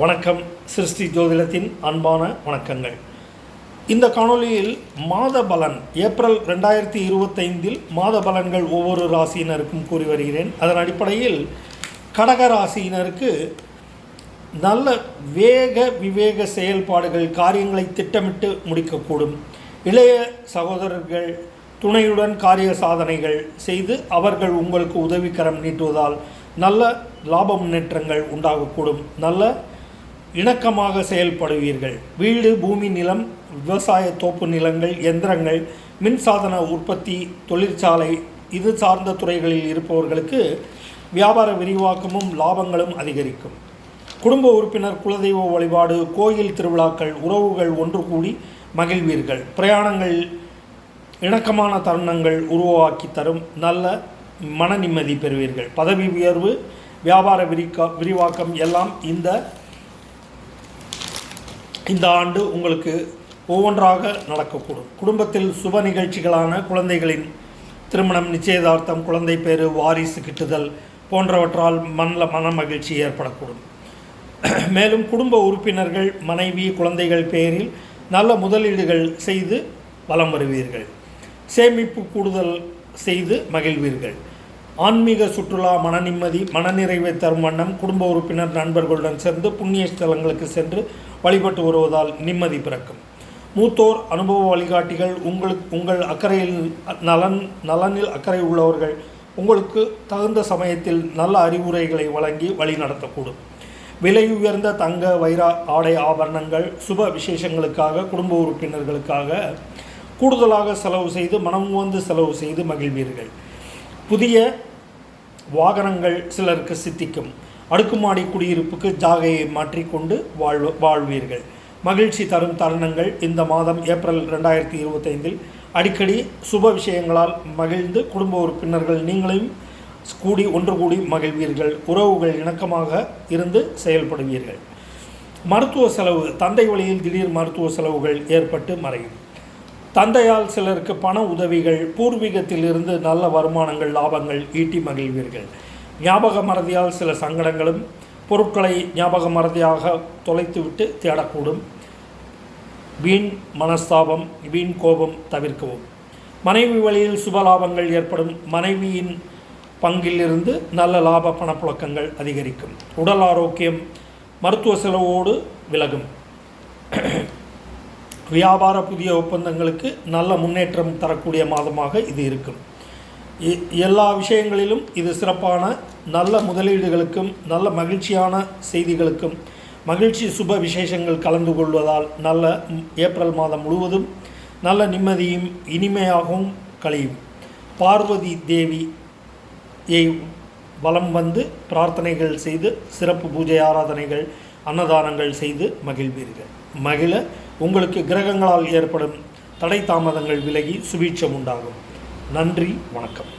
வணக்கம். சிருஷ்டி ஜோதிடத்தின் அன்பான வணக்கங்கள். இந்த காணொளியில் மாத பலன் ஏப்ரல் ரெண்டாயிரத்தி இருபத்தைந்தில் மாத பலன்கள் ஒவ்வொரு ராசியினருக்கும் கூறி வருகிறேன். அதன் அடிப்படையில் கடக ராசியினருக்கு நல்ல வேக விவேக செயல்பாடுகள் காரியங்களை திட்டமிட்டு முடிக்கக்கூடும். இளைய சகோதரர்கள் துணையுடன் காரிய சாதனைகள் செய்து அவர்கள் உங்களுக்கு உதவிக்கரம் நீட்டுவதால் நல்ல லாப முன்னேற்றங்கள் உண்டாகக்கூடும். நல்ல இணக்கமாக செயல்படுவீர்கள். வீடு பூமி நிலம் விவசாய தோப்பு நிலங்கள் எந்திரங்கள் மின்சாதன உற்பத்தி தொழிற்சாலை இது சார்ந்த துறைகளில் இருப்பவர்களுக்கு வியாபார விரிவாக்கமும் லாபங்களும் அதிகரிக்கும். குடும்ப உறுப்பினர் குலதெய்வ வழிபாடு கோயில் திருவிழாக்கள் உறவுகள் ஒன்று கூடி மகிழ்வீர்கள். பிரயாணங்கள் இணக்கமான தருணங்கள் உருவாக்கி தரும் நல்ல மன நிம்மதி பெறுவீர்கள். பதவி உயர்வு வியாபார விரிக்கா விரிவாக்கம் எல்லாம் இந்த இந்த ஆண்டு உங்களுக்கு ஒவ்வொன்றாக நடக்கக்கூடும். குடும்பத்தில் சுப நிகழ்ச்சிகளான குழந்தைகளின் திருமணம் நிச்சயதார்த்தம் குழந்தை பேறு வாரிசு கிட்டுதல் போன்றவற்றால் மனல மன மகிழ்ச்சி ஏற்படக்கூடும். மேலும் குடும்ப உறுப்பினர்கள் மனைவி குழந்தைகள் பெயரில் நல்ல முதலீடுகள் செய்து வலம் வருவீர்கள். சேமிப்பு கூடுதல் செய்து மகிழ்வீர்கள். ஆன்மீக சுற்றுலா மன நிம்மதி மனநிறைவை தரும் வண்ணம் குடும்ப உறுப்பினர் நண்பர்களுடன் சேர்ந்து புண்ணிய ஸ்தலங்களுக்கு சென்று வழிபட்டு வருவதால் நிம்மதி பிறக்கும். மூத்தோர் அனுபவ வழிகாட்டிகள் உங்களுக்கு உங்கள் அக்கறையில் நலன் நலனில் அக்கறை உள்ளவர்கள் உங்களுக்கு தகுந்த சமயத்தில் நல்ல அறிவுரைகளை வழங்கி வழி நடத்தக்கூடும். விலை உயர்ந்த தங்க வைரா ஆடை ஆபரணங்கள் சுப விசேஷங்களுக்காக குடும்ப உறுப்பினர்களுக்காக கூடுதலாக செலவு செய்து மனம் வந்து செலவு செய்து மகிழ்வீர்கள். புதிய வாகனங்கள் சிலருக்கு சித்திக்கும். அடுக்குமாடி குடியிருப்புக்கு ஜாகையை மாற்றிக்கொண்டு வாழ்வு வாழ்வீர்கள். மகிழ்ச்சி தரும் தருணங்கள் இந்த மாதம் ஏப்ரல் ரெண்டாயிரத்தி இருபத்தைந்தில் அடிக்கடி சுப விஷயங்களால் மகிழ்ந்து குடும்ப உறுப்பினர்கள் நீங்களையும் கூடி ஒன்று கூடி மகிழ்வீர்கள். உறவுகள் இணக்கமாக இருந்து செயல்படுவீர்கள். மருத்துவ செலவு தந்தை வழியில் திடீர் மருத்துவ செலவுகள் ஏற்பட்டு மறையும். தந்தையால் சிலருக்கு பண உதவிகள் பூர்வீகத்திலிருந்து நல்ல வருமானங்கள் லாபங்கள் ஈட்டி மகிழ்வீர்கள். ஞாபக மறதியால் சில சங்கடங்களும் பொருட்களை ஞாபக மறதியாக தொலைத்துவிட்டு தேடக்கூடும். வீண் மனஸ்தாபம் வீண் கோபம் தவிர்க்கவும். மனைவி வழியில் சுபலாபங்கள் ஏற்படும். மனைவியின் பங்கிலிருந்து நல்ல லாப பணப்புழக்கங்கள் அதிகரிக்கும். உடல் ஆரோக்கியம் மருத்துவ செலவோடு விலகும். வியாபார புதிய ஒப்பந்தங்களுக்கு நல்ல முன்னேற்றம் தரக்கூடிய மாதமாக இது இருக்கும். எ- எல்லா விஷயங்களிலும் இது சிறப்பான நல்ல முதலீடுகளுக்கும் நல்ல மகிழ்ச்சியான செய்திகளுக்கும் மகிழ்ச்சி சுப விசேஷங்கள் கலந்து கொள்வதால் நல்ல ஏப்ரல் மாதம் முழுவதும் நல்ல நிம்மதியும் இனிமையாகவும் கழியும். பார்வதி தேவியை வலம் வந்து பிரார்த்தனைகள் செய்து சிறப்பு பூஜை ஆராதனைகள் அன்னதானங்கள் செய்து மகிழ்வீர்கள். மகிழ உங்களுக்கு கிரகங்களால் ஏற்படும் தடை தாமதங்கள் விலகி சுபீட்சம் உண்டாகும். நன்றி வணக்கம்.